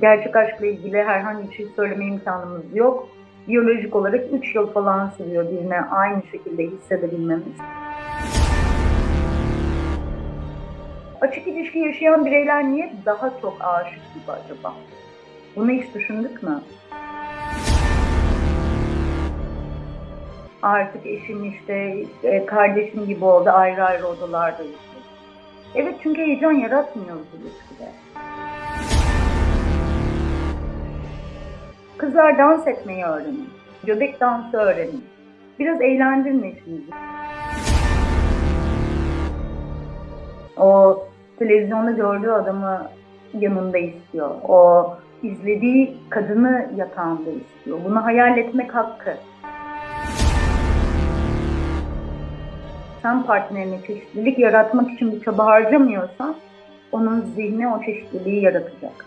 Gerçek aşkla ilgili herhangi bir şey söyleme imkanımız yok. Biyolojik olarak 3 yıl falan sürüyor birine aynı şekilde hissedebilmemiz. Açık ilişki yaşayan bireyler niye daha çok aşık gibi acaba? Bunu hiç düşündük mü? Artık eşim işte, işte kardeşim gibi oldu ayrı ayrı odalarda yaşıyoruz. Evet çünkü heyecan yaratmıyoruz ilişkide. Kızlar dans etmeyi öğrenin. Göbek dansı öğrenin. Biraz eğlendirin eşinizi. O televizyonda gördüğü adamı yanında istiyor. O izlediği kadını yatağında istiyor. Bunu hayal etmek hakkı. Sen partnerine çeşitlilik yaratmak için bir çaba harcamıyorsan onun zihni o çeşitliliği yaratacak.